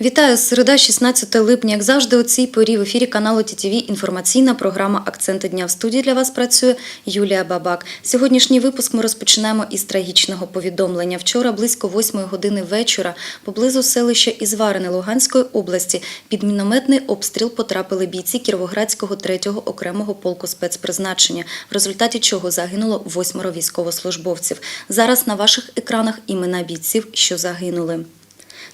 Вітаю середа, 16 липня. Як завжди, у цій порі в ефірі каналу ТІТІВІ інформаційна програма Акценти дня в студії для вас працює Юлія Бабак. Сьогоднішній випуск ми розпочинаємо із трагічного повідомлення. Вчора близько 8 години вечора поблизу селища Ізварине Луганської області під мінометний обстріл потрапили бійці Кіровоградського 3-го окремого полку спецпризначення, в результаті чого загинуло восьмеро військовослужбовців. Зараз на ваших екранах імена бійців, що загинули.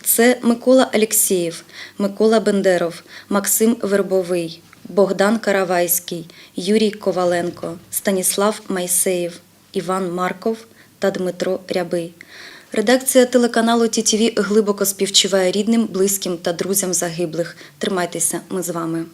Це Микола Алєксєєв, Микола Бендеров, Максим Вербовий, Богдан Каравайський, Юрій Коваленко, Станіслав Майсеєв, Іван Марков та Дмитро Рябий. Редакція телеканалу ТІТІВІ глибоко співчуває рідним, близьким та друзям загиблих. Тримайтеся, ми з вами.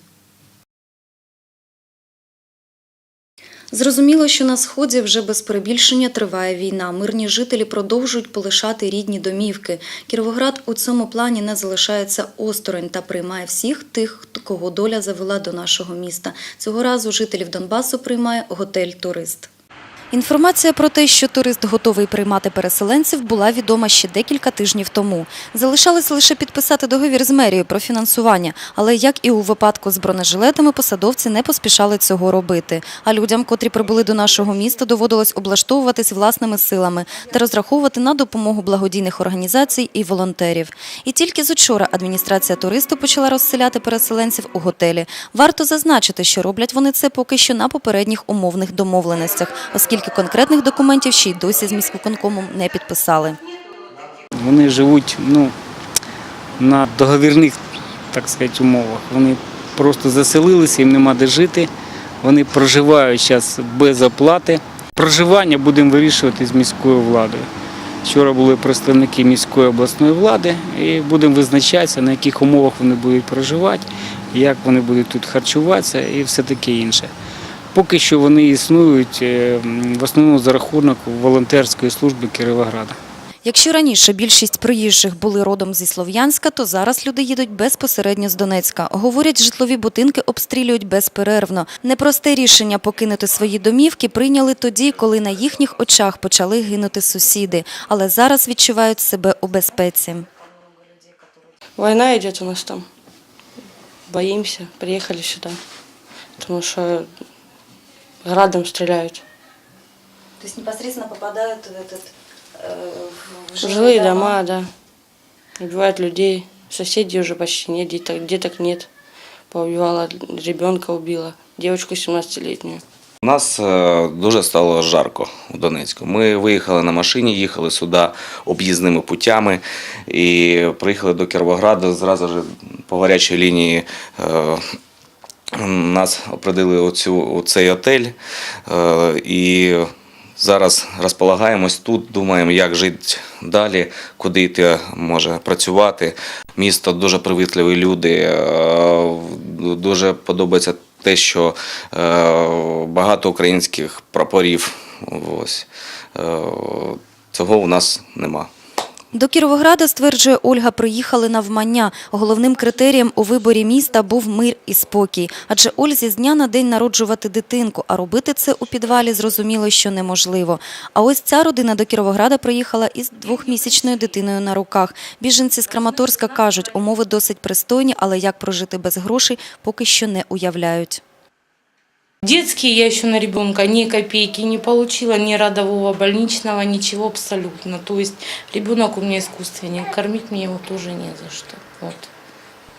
Зрозуміло, що на сході вже без перебільшення триває війна. Мирні жителі продовжують полишати рідні домівки. Кіровоград у цьому плані не залишається осторонь та приймає всіх тих, кого доля завела до нашого міста. Цього разу жителів Донбасу приймає готель Турист. Інформація про те, що турист готовий приймати переселенців, була відома ще декілька тижнів тому. Залишалось лише підписати договір з мерією про фінансування, але як і у випадку з бронежилетами, посадовці не поспішали цього робити. А людям, котрі прибули до нашого міста, доводилось облаштовуватись власними силами та розраховувати на допомогу благодійних організацій і волонтерів. І тільки з учора адміністрація туристу почала розселяти переселенців у готелі. Варто зазначити, що роблять вони це поки що на попередніх умовних домовленостях, оскільки конкретних документів ще й досі з міськвиконкомом не підписали. Вони живуть ну, на договірних, так сказати, умовах. Вони просто заселилися, їм нема де жити. Вони проживають зараз без оплати. Проживання будемо вирішувати з міською владою. Вчора були представники міської обласної влади і будемо визначатися, на яких умовах вони будуть проживати, як вони будуть тут харчуватися і все таке інше. Поки що вони існують е, в основному за рахунок волонтерської служби Кіровограда. Якщо раніше більшість приїжджих були родом зі Слов'янська, то зараз люди їдуть безпосередньо з Донецька. Говорять, житлові будинки обстрілюють безперервно. Непросте рішення покинути свої домівки прийняли тоді, коли на їхніх очах почали гинути сусіди, але зараз відчувають себе у безпеці. Война идет у нас там. Боимся. Приехали сюда. Потому что градом стреляют. Тобто непосредственно попадають в этот, В жилые дома, да. Убивают людей. Соседей уже почти нет, деток, деток нет. Поубивала, ребенка убила. Девочку 17-летнюю. У нас е, дуже стало жарко в Донецьку. Ми виїхали на машині, їхали сюди об'їзними путями і приїхали до Кіровограда. Зразу ж по гарячій лінії е, Нас определили оцю, у цей отель. Е, і зараз розполагаємось тут, думаємо, як жити далі, куди йти може працювати. Місто дуже привітливі люди. е, Дуже подобається те, що е, багато українських прапорів. Ось. Цього у нас нема. До Кіровограда, стверджує Ольга, приїхали навмання. Головним критерієм у виборі міста був мир і спокій. Адже Ользі з дня на день народжувати дитинку, а робити це у підвалі зрозуміло, що неможливо. А ось ця родина до Кіровограда приїхала із двохмісячною дитиною на руках. Біженці з Краматорська кажуть, умови досить пристойні, але як прожити без грошей, поки що не уявляють. Детские я еще на ребенка ни копейки не получила, ни родового больничного, ничего абсолютно. То есть ребенок у меня искусственник, кормить мне его тоже не за что. Вот.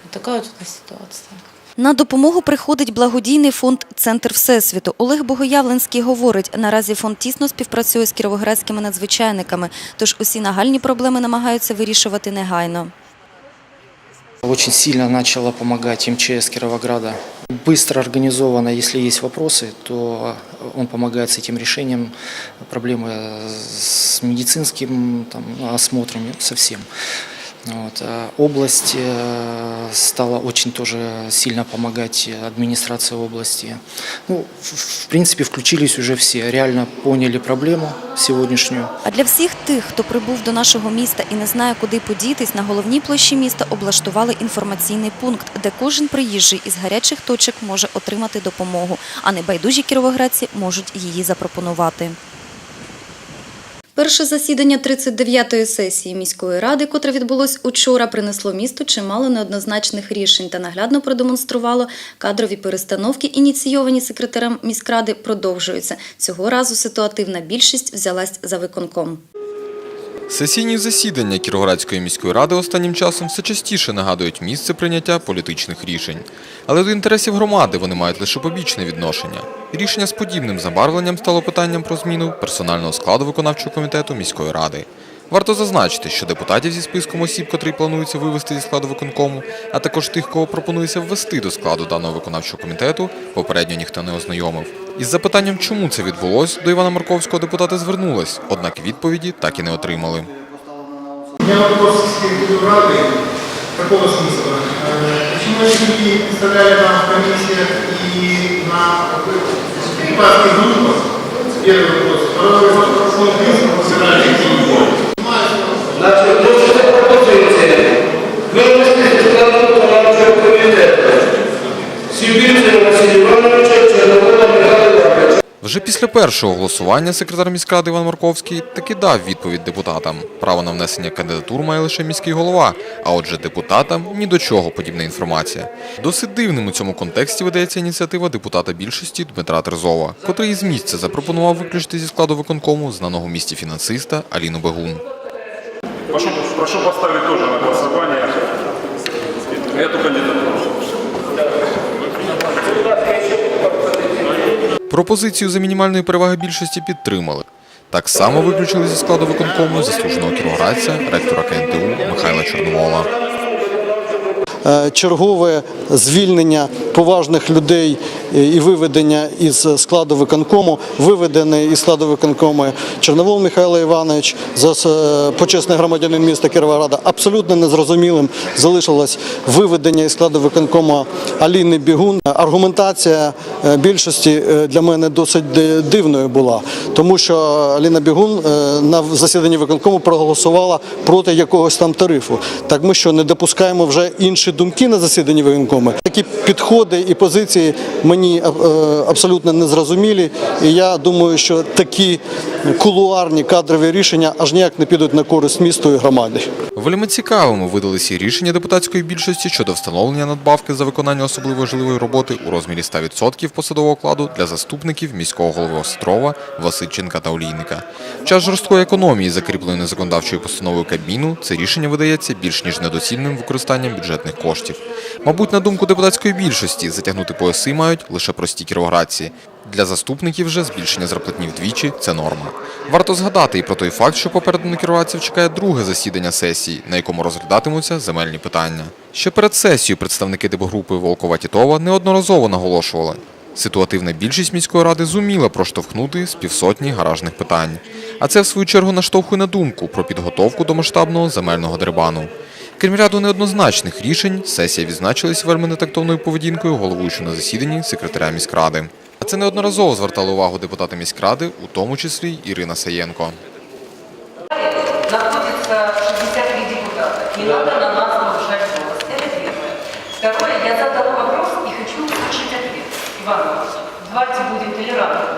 Вот такая вот у нас ситуация. На допомогу приходить благодійний фонд Центр Всесвіту. Олег Богоявленський говорить, наразі фонд тісно співпрацює з кіровоградськими надзвичайниками, тож усі нагальні проблеми намагаються вирішувати негайно. Очень сильно начала помогать МЧС Кировограда. Быстро организовано, если есть вопросы, то он помогает с этим решением проблемы с медицинским там, осмотром, со всем. Вот. Область э, стала очень тоже сильно помогать администрация области. Ну, в, принципе, включились уже все, реально поняли проблему сегодняшнюю. А для всіх тих, хто прибув до нашого міста і не знає, куди подітись, на головній площі міста облаштували інформаційний пункт, де кожен приїжджий із гарячих точок може отримати допомогу, а небайдужі кіровоградці можуть її запропонувати. Перше засідання 39-ї сесії міської ради, котре відбулось учора, принесло місту чимало неоднозначних рішень та наглядно продемонструвало кадрові перестановки, ініційовані секретарем міськради, продовжуються. Цього разу ситуативна більшість взялась за виконком. Сесійні засідання Кіровоградської міської ради останнім часом все частіше нагадують місце прийняття політичних рішень. Але до інтересів громади вони мають лише побічне відношення. Рішення з подібним забарвленням стало питанням про зміну персонального складу виконавчого комітету міської ради. Варто зазначити, що депутатів зі списком осіб, котрий планується вивести зі складу виконкому, а також тих, кого пропонується ввести до складу даного виконавчого комітету, попередньо ніхто не ознайомив. Із запитанням, чому це відбулось, до Івана Марковського депутати звернулись, однак відповіді так і не отримали. У меня вопрос к Ради такого смысла. Э, Почему эти люди представляли нам в комиссиях и на депутатских группах? Первый вопрос. Второй вопрос. По какому принципу вы Вже після першого голосування секретар міськради Іван Марковський таки дав відповідь депутатам. Право на внесення кандидатур має лише міський голова, а отже депутатам ні до чого подібна інформація. Досить дивним у цьому контексті видається ініціатива депутата більшості Дмитра Терзова, котрий із місця запропонував виключити зі складу виконкому знаного місті фінансиста Аліну Бегун. Прошу, прошу поставить тоже на голосование эту кандидатуру. Пропозицію за мінімальної переваги більшості підтримали. Так само виключили зі складу виконкому заслуженого кіровоградця, ректора КНТУ Михайла Чорновола. Е, чергове звільнення поважних людей е, і виведення із складу виконкому. Виведений із складу виконкому Чорновол Михайло Іванович, е, почесний громадянин міста Кіровограда. Абсолютно незрозумілим залишилось виведення із складу виконкому Аліни Бігун. Аргументація е, більшості для мене досить дивною була, тому що Аліна Бігун на засіданні виконкому проголосувала проти якогось там тарифу. Так ми що не допускаємо вже інші думки на засіданні виконкому? Такі підходи і позиції мені абсолютно абсолютно незрозумілі. І я думаю, що такі кулуарні кадрові рішення аж ніяк не підуть на користь місту і громаді. Вельми цікавими видалися рішення депутатської більшості щодо встановлення надбавки за виконання особливо важливої роботи у розмірі 100% посадового окладу для заступників міського голови Острова, Васильченка та Олійника. В час жорсткої економії, закріпленої законодавчою постановою Кабміну, це рішення видається більш ніж недоцільним використанням бюджетних коштів. Мабуть, на думку депутатської більшості, затягнути пояси мають лише прості кіровоградці. Для заступників же збільшення зарплатні вдвічі це норма. Варто згадати і про той факт, що попереду на кіровоградців чекає друге засідання сесії, на якому розглядатимуться земельні питання. Ще перед сесією представники депогрупи Волкова Тітова неодноразово наголошували. Ситуативна більшість міської ради зуміла проштовхнути з півсотні гаражних питань. А це, в свою чергу, наштовхує на думку про підготовку до масштабного земельного дерибану. Крім ряду неоднозначних рішень, сесія відзначилась вельми нетактовною поведінкою головуючого на засіданні секретаря міськради. А це неодноразово звертали увагу депутати міськради, у тому числі Ірина Саєнко. находится 63 депутата. Не надо на нас повышать голос. Это первое. Второе, я задала вопрос и хочу услышать ответ. Иван Иванович, давайте будем толерантны.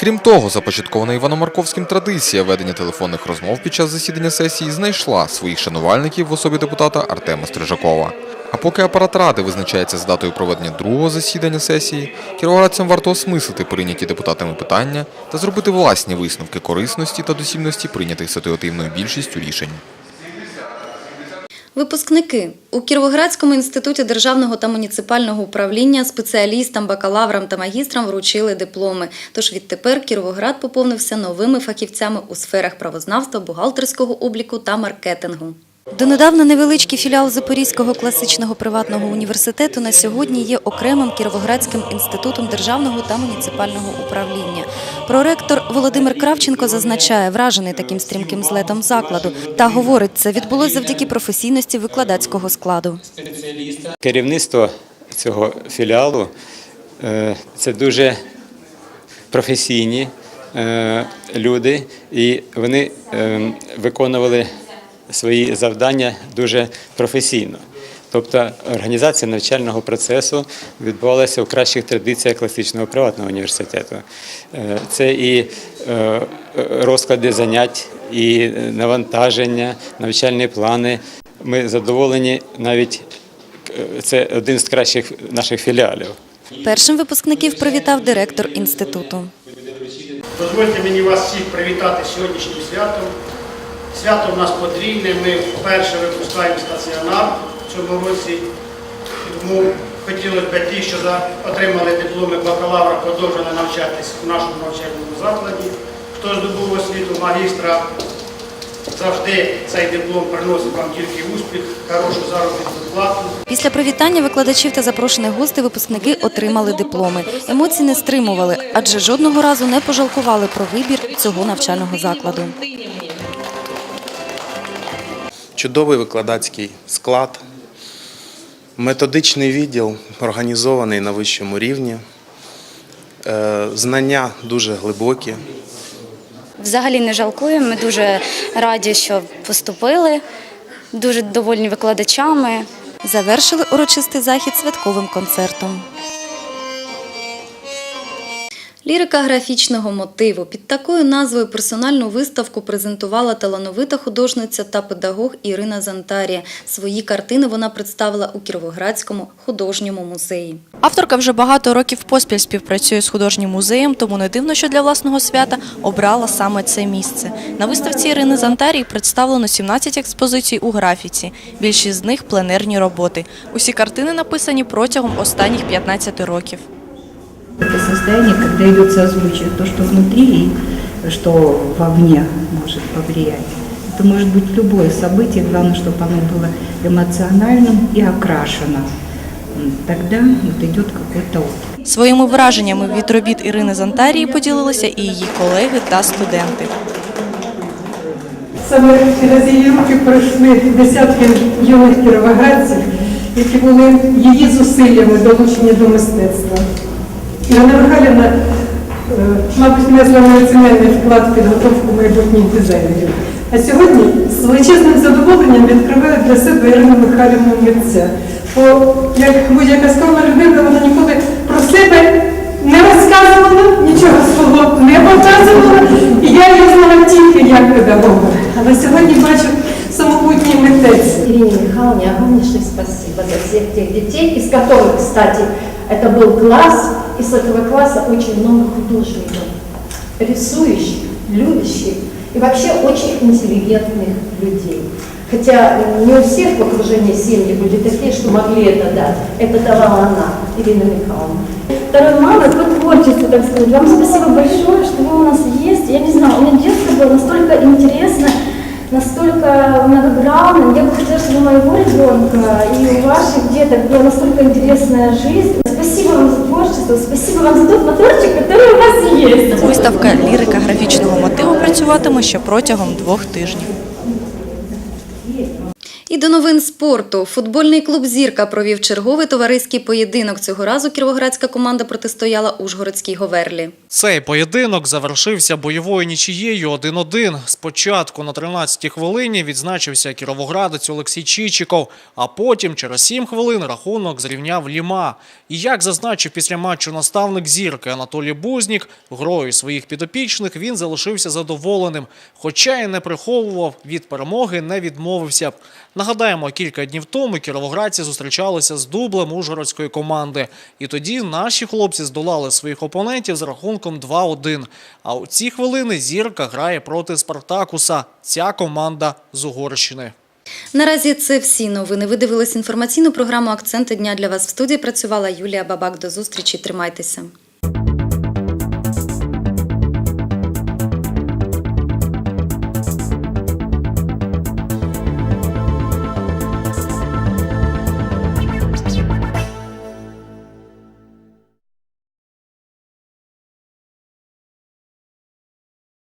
Крім того, започаткована Іваном Марковським традиція ведення телефонних розмов під час засідання сесії знайшла своїх шанувальників в особі депутата Артема Стрижакова. Поки апарат ради визначається з датою проведення другого засідання сесії, кіровоградцям варто осмислити прийняті депутатами питання та зробити власні висновки корисності та доцільності прийнятих ситуативною більшістю рішень. Випускники у Кіровоградському інституті державного та муніципального управління спеціалістам, бакалаврам та магістрам вручили дипломи. Тож відтепер Кіровоград поповнився новими фахівцями у сферах правознавства, бухгалтерського обліку та маркетингу. Донедавна невеличкий філіал Запорізького класичного приватного університету на сьогодні є окремим Кіровоградським інститутом державного та муніципального управління. Проректор Володимир Кравченко зазначає, вражений таким стрімким злетом закладу, та говорить, це відбулось завдяки професійності викладацького складу. Керівництво цього філіалу е, це дуже професійні е, люди, і вони е, виконували свої завдання дуже професійно. Тобто організація навчального процесу відбувалася в кращих традиціях класичного приватного університету. Е, Це і е, розклади занять, і навантаження, навчальні плани. Ми задоволені навіть е, це один з кращих наших філіалів. Першим випускників привітав директор інституту. Дозвольте мені вас всіх привітати сьогоднішнім святом. Свято в нас подвійне. Ми вперше випускаємо стаціонар в цьому році. Тому хотілося б ті, що отримали дипломи бакалавра, продовжили навчатись у нашому навчальному закладі. Хто здобув освіту магістра, завжди цей диплом приносить вам тільки успіх, хорошу заробітну плату. Після привітання викладачів та запрошених гостей випускники отримали дипломи. Емоції не стримували, адже жодного разу не пожалкували про вибір цього навчального закладу. Чудовий викладацький склад, методичний відділ організований на вищому рівні, е, знання дуже глибокі. Взагалі не жалкуємо. Ми дуже раді, що поступили, дуже довольні викладачами. Завершили урочистий захід святковим концертом. Лірика графічного мотиву під такою назвою персональну виставку презентувала талановита художниця та педагог Ірина Зантарія. Свої картини вона представила у Кіровоградському художньому музеї. Авторка вже багато років поспіль співпрацює з художнім музеєм, тому не дивно, що для власного свята обрала саме це місце. На виставці Ірини Зантарії представлено 17 експозицій у графіці. Більшість з них пленерні роботи. Усі картини написані протягом останніх 15 років. Это состояние, когда идет созвучие, то, что внутри и что вовне может повлиять. Это может быть любое событие, главное, чтобы оно было эмоциональным и окрашено. М, Тогда вот идет какой-то опыт. Своїми враженнями від робіт Ірини Зантарії поділилися і її колеги та студенти. Саме через її руки пройшли десятки юних кіровоградців, які були її зусиллями долучені до мистецтва. Ірина Михайлівна, е, мабуть, внесла неоціненний вклад в підготовку майбутніх дизайнерів. А сьогодні з величезним задоволенням відкриваю для себе Ірину Михайлівну митця. Бо як будь-яка скромна людина, вона ніколи про себе не розказувала, нічого свого не показувала. І я її знала тільки як педагога. Але сьогодні бачу самобутній митець. Ирине Михайловне огромнейшее спасибо за всех тех детей, из которых, кстати, это был класс, И с этого класса очень много художников, рисующих, любящих и вообще очень интеллигентных людей. Хотя не у всех в окружении семьи были такие, что могли это дать. Это давала она, Ирина Михайловна. Второй мамы по творчеству, так сказать. Вам спасибо большое, что вы у нас есть. Я не знаю, у меня детство было настолько интересно, настолько многогранным. Я бы хотела, чтобы у моего ребенка и у ваших деток была настолько интересная жизнь. Вам спасибо вам за тот моторчик, который у вас есть. Виставка лірика графічного мотиву працюватиме ще протягом двох тижнів. І до новин спорту. Футбольний клуб Зірка провів черговий товариський поєдинок. Цього разу кіровоградська команда протистояла Ужгородській Говерлі. Цей поєдинок завершився бойовою нічією 1-1. Спочатку на 13-й хвилині відзначився кіровоградець Олексій Чичиков, а потім через 7 хвилин рахунок зрівняв Ліма. І як зазначив після матчу наставник зірки Анатолій Бузнік, грою своїх підопічних він залишився задоволеним, хоча й не приховував від перемоги, не відмовився. Нагадаємо, кілька днів тому кіровоградці зустрічалися з дублем ужгородської команди. І тоді наші хлопці здолали своїх опонентів з рахунком 2-1. А у ці хвилини зірка грає проти Спартакуса. Ця команда з Угорщини. Наразі це всі новини. Ви дивились інформаційну програму Акценти дня для вас в студії. Працювала Юлія Бабак. До зустрічі. Тримайтеся.